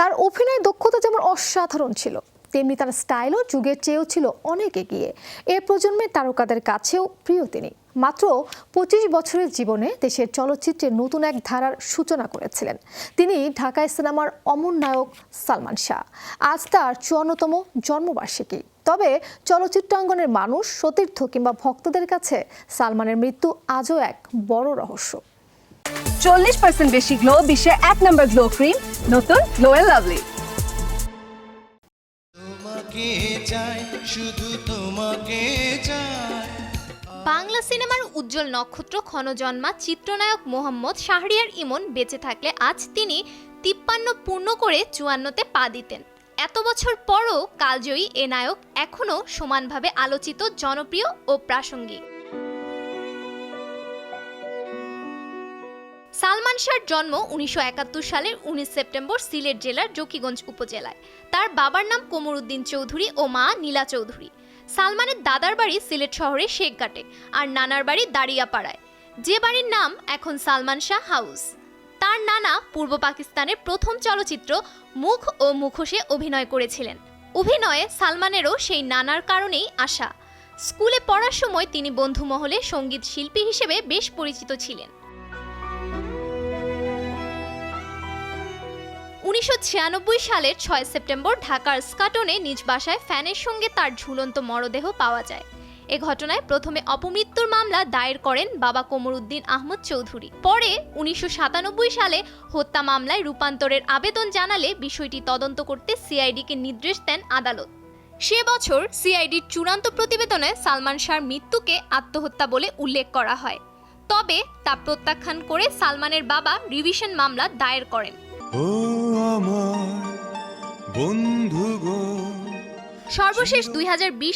তার অভিনয় দক্ষতা যেমন অসাধারণ ছিল, তেমনি তার স্টাইলও যুগের চেয়েও ছিল অনেক এগিয়ে। এ প্রজন্মের তারকাদের কাছেও প্রিয় তিনি। মাত্র পঁচিশ বছরের জীবনে দেশের চলচ্চিত্রে নতুন এক ধারার সূচনা করেছিলেন। তিনি ঢাকায় সিনেমার অমর নায়ক সালমান শাহ। আজ তার চুয়ান্নতম জন্মবার্ষিকী। তবে চলচ্চিত্রাঙ্গনের মানুষ, সতীর্থ কিংবা ভক্তদের কাছে সালমানের মৃত্যু আজও এক বড় রহস্য। চল্লিশ পার্সেন্ট বেশি গ্লো বিশ্বের এক নম্বর গ্লো ক্রিম নতুন গ্লো এন্ড লাভলি তোমাকে চাই শুধু তোমাকে চাই। বাংলা সিনেমার উজ্জ্বল নক্ষত্র ক্ষণজন্মা চিত্রনায়ক মোহাম্মদ শাহরিয়ার ইমন বেঁচে থাকলে আজ তিনি তিপ্পান্ন পূর্ণ করে চুয়ান্নতে পা দিতেন। এত বছর পরও কালজয়ী এ নায়ক এখনও সমানভাবে আলোচিত জনপ্রিয় ও প্রাসঙ্গিক। সালমান শাহর জন্ম উনিশশো একাত্তর সালের উনিশ সেপ্টেম্বর সিলেট জেলার জকিগঞ্জ উপজেলায়। তার বাবার নাম কোমরুদ্দিন চৌধুরী ও মা নীলা চৌধুরী। সালমানের দাদার বাড়ি সিলেট শহরের শেখঘাটে আর নানার বাড়ি দাঁড়িয়াপাড়ায়। যে বাড়ির নাম এখন সালমান শাহ হাউস। তার নানা পূর্ব পাকিস্তানের প্রথম চলচ্চিত্র মুখ ও মুখোশে অভিনয় করেছিলেন। অভিনয়ে সালমানেরও সেই নানার কারণেই আশা। স্কুলে পড়ার সময় তিনি বন্ধু মহলে সংগীত শিল্পী হিসেবে বেশ পরিচিত ছিলেন। উনিশশো সালের ছয় সেপ্টেম্বর ঢাকার স্কাটনে নিজ বাসায় ফ্যানের সঙ্গে তার ঝুলন্ত মরদেহ পাওয়া যায়। এ ঘটনায় প্রথমে অপমৃত্যুর মামলা দায়ের করেন বাবা কোমরুদ্দিন আহমদ চৌধুরী। পরে উনিশশো সাতানব্বই সালে হত্যা মামলায় রূপান্তরের আবেদন জানালে বিষয়টি তদন্ত করতে সিআইডিকে নির্দেশ দেন আদালত। সে বছর সিআইডির চূড়ান্ত প্রতিবেদনে সালমান শাহর মৃত্যুকে আত্মহত্যা বলে উল্লেখ করা হয়। তবে তা প্রত্যাখ্যান করে সালমানের বাবা রিভিশন মামলা দায়ের করেন। আমার বন্ধু গো। সর্বশেষ দুই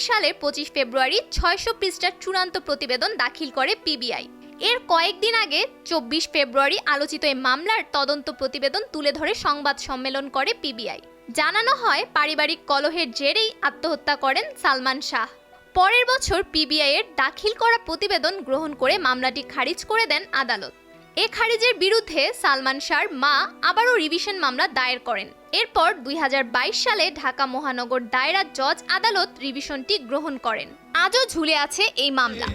সালের পঁচিশ ফেব্রুয়ারি ছয়শো পৃষ্ঠার চূড়ান্ত প্রতিবেদন দাখিল করে পিবিআই। এর কয়েকদিন আগে চব্বিশ ফেব্রুয়ারি আলোচিত এই মামলার তদন্ত প্রতিবেদন তুলে ধরে সংবাদ সম্মেলন করে পিবিআই। জানানো হয়, পারিবারিক কলহের জেরেই আত্মহত্যা করেন সালমান শাহ। পরের বছর পিবিআই এর দাখিল করা প্রতিবেদন গ্রহণ করে মামলাটি খারিজ করে দেন আদালত। এ খারিজের বিরুদ্ধে সালমান শাহর মা আবারও রিভিশন মামলা দায়ের করেন। এরপর দুই হাজার বাইশ সালে ঢাকা মহানগর দায়রা জজ আদালত রিভিশনটি গ্রহণ করেন। আজও ঝুলে আছে এই মামলা।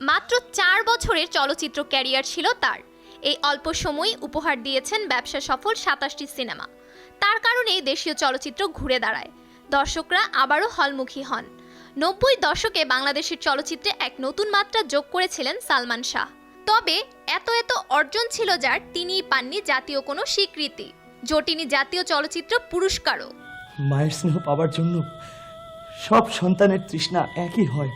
মাত্র চার বছরের চলচ্চিত্র ক্যারিয়ার ছিল তার। এই অল্প সময়ই উপহার দিয়েছেন ব্যবসা সফল সাতাশটি সিনেমা। তার কারণেই দেশীয় চলচ্চিত্র ঘুরে দাঁড়ায়। দর্শকরা আবারও হলমুখী হন। নব্বই দশকে বাংলাদেশের চলচ্চিত্রে এক নতুন মাত্রা যোগ করেছিলেন সালমান শাহ। তবে এত এত অর্জন ছিল যার তিনিই পাননি জাতীয় কোনো স্বীকৃতি। জটিনি জাতীয় চলচ্চিত্র পুরস্কারও। মায়ের স্নেহ পাওয়ার জন্য সব সন্তানের তৃষ্ণা একই হয়।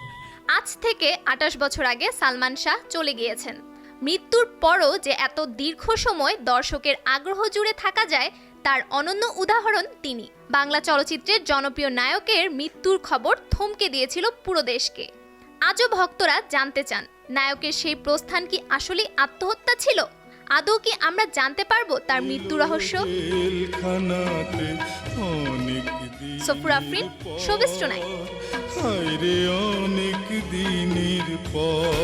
আজ থেকে আটাশ বছর আগে সালমান শাহ চলে গিয়েছেন। মৃত্যুর পরও যে এত দীর্ঘ সময় দর্শকের আগ্রহ জুড়ে থাকা যায় তার অনন্য উদাহরণ তিনি। বাংলা চলচ্চিত্রের জনপ্রিয় নায়কের মৃত্যুর খবর থমকে দিয়েছিল পুরো দেশকে। আজও ভক্তরা জানতে চান নায়কের সেই প্রস্থান কি আসলেই আত্মহত্যা ছিল? আদৌ কি আমরা জানতে পারব তার মৃত্যু রহস্য? সফুর আফরিন শোবিস টুনাইট অনেক দিনের পর